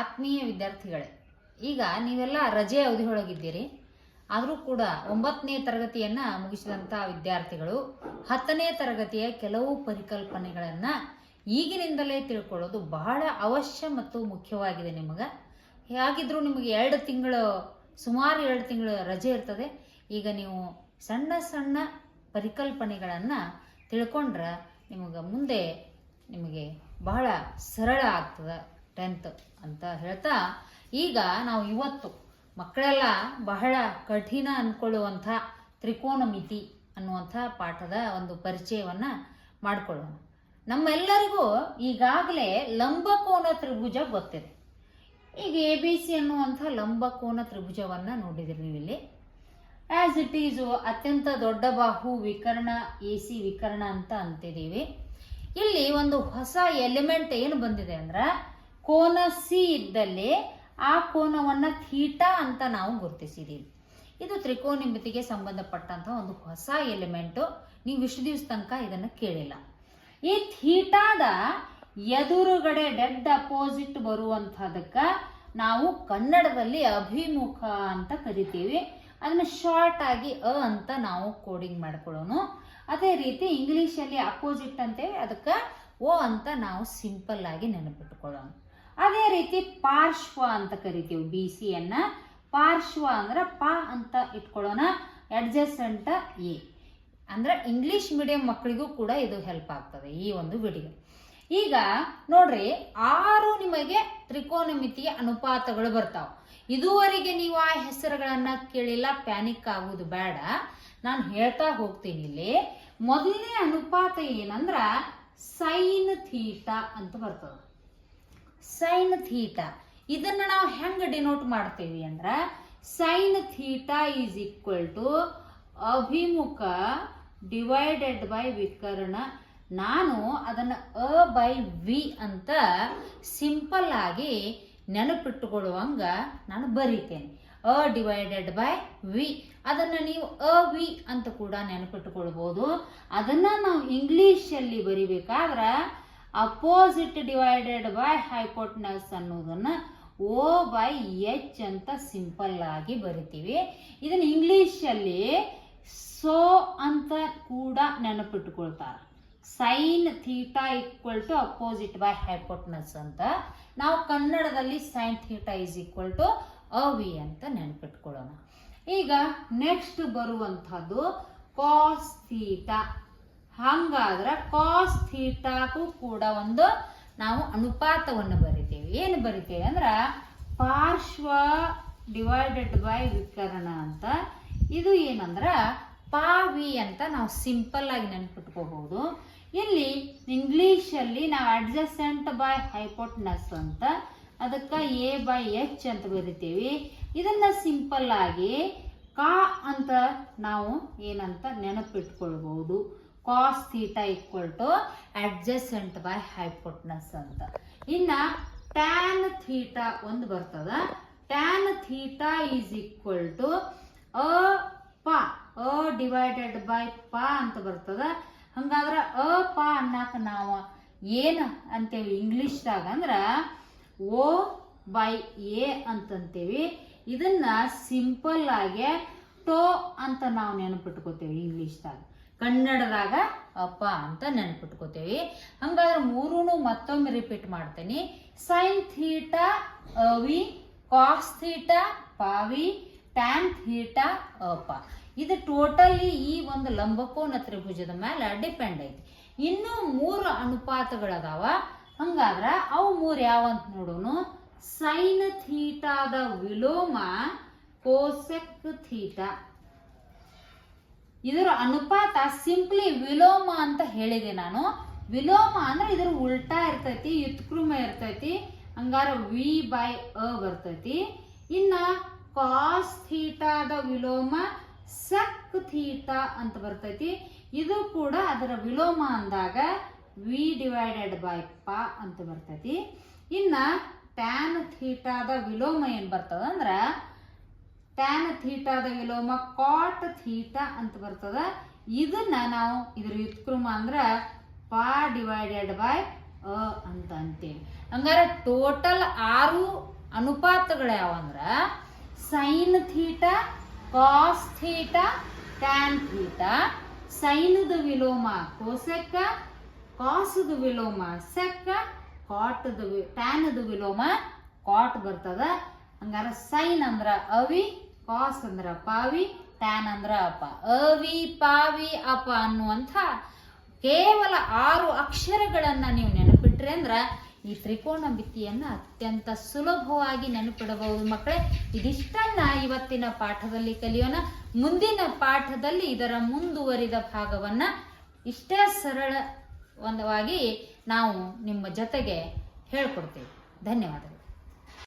ಆತ್ಮೀಯ ವಿದ್ಯಾರ್ಥಿಗಳೇ, ಈಗ ನೀವೆಲ್ಲ ರಜೆ ಅವಧಿಯೊಳಗಿದ್ದೀರಿ. ಆದರೂ ಕೂಡ ಒಂಬತ್ತನೇ ತರಗತಿಯನ್ನು ಮುಗಿಸಿದಂಥ ವಿದ್ಯಾರ್ಥಿಗಳು ಹತ್ತನೇ ತರಗತಿಯ ಕೆಲವು ಪರಿಕಲ್ಪನೆಗಳನ್ನು ಈಗಿನಿಂದಲೇ ತಿಳ್ಕೊಳ್ಳೋದು ಬಹಳ ಅವಶ್ಯ ಮತ್ತು ಮುಖ್ಯವಾಗಿದೆ ನಿಮಗೆ. ಹೇಗಿದ್ರೂ ನಿಮಗೆ ಎರಡು ತಿಂಗಳು, ಸುಮಾರು ಎರಡು ತಿಂಗಳು ರಜೆ ಇರ್ತದೆ. ಈಗ ನೀವು ಸಣ್ಣ ಸಣ್ಣ ಪರಿಕಲ್ಪನೆಗಳನ್ನು ತಿಳ್ಕೊಂಡ್ರೆ ನಿಮಗೆ ಮುಂದೆ ನಿಮಗೆ ಬಹಳ ಸರಳ ಆಗ್ತದೆ. ಟೆಂತ್ ಅಂತ ಹೇಳ್ತಾ, ಈಗ ನಾವು ಇವತ್ತು ಮಕ್ಕಳೆಲ್ಲ ಬಹಳ ಕಠಿಣ ಅಂದ್ಕೊಳ್ಳುವಂಥ ತ್ರಿಕೋನಮಿತಿ ಅನ್ನುವಂಥ ಪಾಠದ ಒಂದು ಪರಿಚಯವನ್ನು ಮಾಡಿಕೊಳ್ಳೋಣ. ನಮ್ಮೆಲ್ಲರಿಗೂ ಈಗಾಗಲೇ ಲಂಬಕೋನ ತ್ರಿಭುಜ ಗೊತ್ತಿದೆ. ಈಗ ಎ ಬಿ ಸಿ ಅನ್ನುವಂಥ ಲಂಬಕೋನ ತ್ರಿಭುಜವನ್ನು ನೋಡಿದಿರಿ ನೀವು ಇಲ್ಲಿ ಆ್ಯಸ್ ಇಟ್ ಈಸು ಅತ್ಯಂತ ದೊಡ್ಡ ಬಾಹು, ವಿಕರ್ಣ ಎ ಸಿ ವಿಕರ್ಣ ಅಂತ ಅಂತಿದ್ದೀವಿ. ಇಲ್ಲಿ ಒಂದು ಹೊಸ ಎಲಿಮೆಂಟ್ ಏನು ಬಂದಿದೆ ಅಂದ್ರೆ ಕೋನ ಸಿ ಇದ್ದಲ್ಲಿ ಆ ಕೋನವನ್ನು ಥೀಟಾ ಅಂತ ನಾವು ಗುರುತಿಸಿದ್ದೀವಿ ಇದು ತ್ರಿಕೋನಿಮಿತಿಗೆ ಸಂಬಂಧಪಟ್ಟಂಥ ಒಂದು ಹೊಸ ಎಲಿಮೆಂಟು ನೀವು ಇಷ್ಟು ದಿವಸ ತನಕ ಇದನ್ನು ಕೇಳಿಲ್ಲ. ಈ ಥೀಟಾದ ಎದುರುಗಡೆ ಡೆಡ್ ಅಪೋಸಿಟ್ ಬರುವಂಥದಕ್ಕೆ ನಾವು ಕನ್ನಡದಲ್ಲಿ ಅಭಿಮುಖ ಅಂತ ಕರಿತೀವಿ. ಅದನ್ನ ಶಾರ್ಟ್ ಆಗಿ ಅ ಅಂತ ನಾವು ಕೋಡಿಂಗ್ ಮಾಡ್ಕೊಳ್ಳೋಣ ಅದೇ ರೀತಿ ಇಂಗ್ಲೀಷಲ್ಲಿ ಅಪೋಸಿಟ್ ಅಂತೇಳಿ ಅದಕ್ಕೆ ಓ ಅಂತ ನಾವು ಸಿಂಪಲ್ ಆಗಿ ನೆನಪಿಟ್ಕೊಳ್ಳೋಣ ಅದೇ ರೀತಿ ಪಾರ್ಶ್ವ ಅಂತ ಕರಿತೀವಿ ಬಿ ಸಿಯನ್ನ ಪಾರ್ಶ್ವ ಅಂದ್ರೆ ಪ ಅಂತ ಇಟ್ಕೊಳ್ಳೋಣ. Adjacent A. ಅಂದ್ರೆ ಇಂಗ್ಲಿಷ್ ಮೀಡಿಯಂ ಮಕ್ಕಳಿಗೂ ಕೂಡ ಇದು ಹೆಲ್ಪ್ ಆಗ್ತದೆ ಈ ಒಂದು ವಿಡಿಯೋ. ಈಗ ನೋಡ್ರಿ, ಆರು ನಿಮಗೆ ತ್ರಿಕೋನಮಿತಿಯ ಅನುಪಾತಗಳು ಬರ್ತಾವ. ಇದುವರೆಗೆ ನೀವು ಆ ಹೆಸರುಗಳನ್ನ ಕೇಳಿಲ್ಲ ಪ್ಯಾನಿಕ್ ಆಗುವುದು ಬೇಡ. ನಾನು ಹೇಳ್ತಾ ಹೋಗ್ತೀನಿ ಇಲ್ಲಿ. ಮೊದಲನೇ ಅನುಪಾತ ಏನಂದ್ರ ಸೈನ್ ಥೀಟಾ ಅಂತ ಬರ್ತದ. ಸೈನ್ ಥೀಟಾ ಇದನ್ನ ನಾವು ಹೆಂಗೆ ಡಿನೋಟ್ ಮಾಡ್ತೀವಿ ಅಂದ್ರ sine theta is equal to ಅಭಿಮುಖ ಡಿವೈಡೆಡ್ ಬೈ ವಿಕರ್ಣ. ನಾನು ಅದನ್ನು ಅ ಬೈ ವಿ ಅಂತ ಸಿಂಪಲ್ ಆಗಿ ನೆನಪಿಟ್ಟುಕೊಳ್ಳುವಂಗ ನಾನು ಬರೀತೇನೆ. ಅ ಡಿವೈಡೆಡ್ ಬೈ ವಿ ಅದನ್ನು ನೀವು ಅ ವಿ ಅಂತ ಕೂಡ ನೆನಪಿಟ್ಟುಕೊಳ್ಬೋದು. ಅದನ್ನ ನಾವು ಇಂಗ್ಲೀಷಲ್ಲಿ ಬರಿಬೇಕಾದ್ರೆ ಅಪೋಸಿಟ್ ಡಿವೈಡೆಡ್ ಬೈ ಹೈಪೋಟ್ನಸ್ ಅನ್ನೋದನ್ನ ಓ ಬೈ ಎಚ್ ಅಂತ ಸಿಂಪಲ್ ಆಗಿ ಬರಿತೀವಿ. ಇದನ್ನ ಇಂಗ್ಲೀಷಲ್ಲಿ ಸೋ ಅಂತ ಕೂಡ ನೆನಪಿಟ್ಕೊಳ್ತಾರೆ. Sine theta equal to opposite by hypotenuse ಅಂತ. ನಾವು ಕನ್ನಡದಲ್ಲಿ sine theta is equal to ಅವಿ ಅಂತ ನೆನಪಿಟ್ಕೊಳ್ಳೋಣ. ಈಗ ನೆಕ್ಸ್ಟ್ ಬರುವಂಥದ್ದು ಕಾಸ್ ಥೀಟಾ. ಹಂಗಾದ್ರೆ ಕಾಸ್ ಥೀಟಾಗೂ ಕೂಡ ಒಂದು ನಾವು ಅನುಪಾತವನ್ನು ಬರಿತೇವೆ. ಏನು ಬರಿತೇವೆ ಅಂದ್ರೆ ಪಾರ್ಶ್ವ ಡಿವೈಡೆಡ್ ಬೈ ವಿಕರಣ ಅಂತ. ಇದು ಏನಂದ್ರೆ ಪಾವಿ ಅಂತ ನಾವು ಸಿಂಪಲ್ ಆಗಿ ನೆನ್ಪಿಟ್ಕೋಬಹುದು. ಇಲ್ಲಿ ಇಂಗ್ಲೀಷಲ್ಲಿ ನಾವು ಅಡ್ಜಸ್ಟೆಂಟ್ ಬೈ ಹೈಪೋಟ್ನಸ್ ಅಂತ, ಅದಕ್ಕೆ ಎ ಬೈ ಎಚ್ ಅಂತ ಬರಿತೀವಿ. ಇದನ್ನ ಸಿಂಪಲ್ ಆಗಿ ಕಾ ಅಂತ ನಾವು ಏನಂತ ನೆನಪಿಟ್ಕೊಳ್ಬಹುದು. Cos theta equal to adjacent by hypotenuse ಅಂತ. ಇನ್ನ ಟ್ಯಾನ್ ಥೀಟಾ ಒಂದು ಬರ್ತದ. Tan theta is equal to ಅ ಪ, ಅ ಡಿವೈಡೆಡ್ ಬೈ ಪ ಅಂತ ಬರ್ತದ. ಹಂಗಾದ್ರ ಅ ಪ ಅನ್ನಕ ನಾವು ಏನು ಅಂತೇವಿ ಇಂಗ್ಲೀಷ್ದಾಗ ಅಂದ್ರ ಓ ಬೈ ಎ ಅಂತಂತೇವಿ. ಇದನ್ನ ಸಿಂಪಲ್ ಆಗಿ ಟೋ ಅಂತ ನಾವು ನೆನಪಿಟ್ಕೋತೇವೆ ಇಂಗ್ಲಿಷ್ದಾಗ. ಕನ್ನಡದಾಗ ಅಪ್ಪ ಅಂತ ನೆನ್ಪಿಟ್ಕೋತೇವಿ. ಹಂಗಾದ್ರೆ ಮೂರೂ ಮತ್ತೊಮ್ಮೆ ರಿಪೀಟ್ ಮಾಡ್ತೇನೆ. ಸೈನ್ ಥೀಟಾ ಅವಿ ಕಾಸ್ ಥೀಟಾ ಪಾವಿ ಟ್ಯಾನ್ ಥೀಟಾ ಅಪ. ಇದು ಟೋಟಲಿ ಈ ಒಂದು ಲಂಬಕೋನ ತ್ರಿಭುಜದ ಮೇಲೆ ಡಿಪೆಂಡ್ ಐತಿ. ಇನ್ನೂ ಮೂರು ಅನುಪಾತಗಳದಾವ. ಹಂಗಾದ್ರ ಅವು ಮೂರು ಯಾವ ಅಂತ ನೋಡೋಣ ಸೈನ್ ಥೀಟಾದ ವಿಲೋಮ ಕೋಸೆಕ್ ಥೀಟಾ ಇದರ ಅನುಪಾತ ಸಿಂಪ್ಲಿ ವಿಲೋಮ ಅಂತ ಹೇಳಿದೆ ನಾನು. ವಿಲೋಮ ಅಂದ್ರೆ ಇದ್ರ ಉಲ್ಟಾ ಇರ್ತೈತಿ ಯುತ್ಕೃಮ ಇರ್ತೈತಿ, ಹಂಗಾರ ವಿ ಬೈ ಅ ಬರ್ತೈತಿ. ಇನ್ನ ಕಾಸ್ ಥೀಟಾದ ವಿಲೋಮ ಸಕ್ ಥೀಟಾ ಅಂತ ಬರ್ತೈತಿ. ಇದು ಕೂಡ ಅದರ ವಿಲೋಮ ಅಂದಾಗ ವಿ ಡಿವೈಡೆಡ್ ಬೈ ಪ ಅಂತ ಬರ್ತೈತಿ. ಇನ್ನ ಟ್ಯಾನ್ ಥೀಟಾದ ವಿಲೋಮ ಏನ್ ಬರ್ತದ ಅಂದ್ರ ಟ್ಯಾನ್ ಥೀಟಾದ ವಿಲೋಮ ಕಾಟ್ ಥೀಟಾ ಅಂತ ಬರ್ತದ. ಇದನ್ನ ನಾವು ಇದ್ರ ವ್ಯುತ್ಕ್ರಮ ಅಂದ್ರ ಪಾ ಡಿವೈಡೆಡ್ ಬೈ ಅ ಅಂತ ಅಂತೀವಿ ಹಂಗಾರೆ ಟೋಟಲ್ ಆರು ಅನುಪಾತಗಳು ಯಾವಂದ್ರ sine theta cos theta tan theta ಸೈನದ ವಿಲೋಮ ಕೋಸೆಕ್ಕ ಕಾಸದ ವಿಲೋಮ ಸೆಕ್ಕ ಕಾಟದ ಟ್ಯಾನದ ವಿಲೋಮ ಕಾಟ್ ಬರ್ತದ. ಹಂಗಾರ ಸೈನ್ ಅಂದ್ರ ಅವಿ, ಕಾಸ್ ಅಂದ್ರ ಪಾವಿ, ಟ್ಯಾನ್ ಅಂದ್ರ ಅಪ. ಅವಿ, ಪಾವಿ, ಅಪ ಅನ್ನುವಂಥ ಕೇವಲ ಆರು ಅಕ್ಷರಗಳನ್ನ ನೀವು ನೆನಪಿಟ್ರೆ ಅಂದ್ರ ಈ ತ್ರಿಕೋನ ಮಿತಿಯನ್ನ ಅತ್ಯಂತ ಸುಲಭವಾಗಿ ನೆನಪಿಡಬಹುದು ಮಕ್ಕಳೇ. ಇದಿಷ್ಟನ್ನ ಇವತ್ತಿನ ಪಾಠದಲ್ಲಿ ಕಲಿಯೋಣ. ಮುಂದಿನ ಪಾಠದಲ್ಲಿ ಇದರ ಮುಂದುವರಿದ ಭಾಗವನ್ನ ಇಷ್ಟೇ ಸರಳವಾಗಿ ನಾವು ನಿಮ್ಮ ಜೊತೆಗೆ ಹೇಳ್ಕೊಡ್ತೇವೆ. ಧನ್ಯವಾದ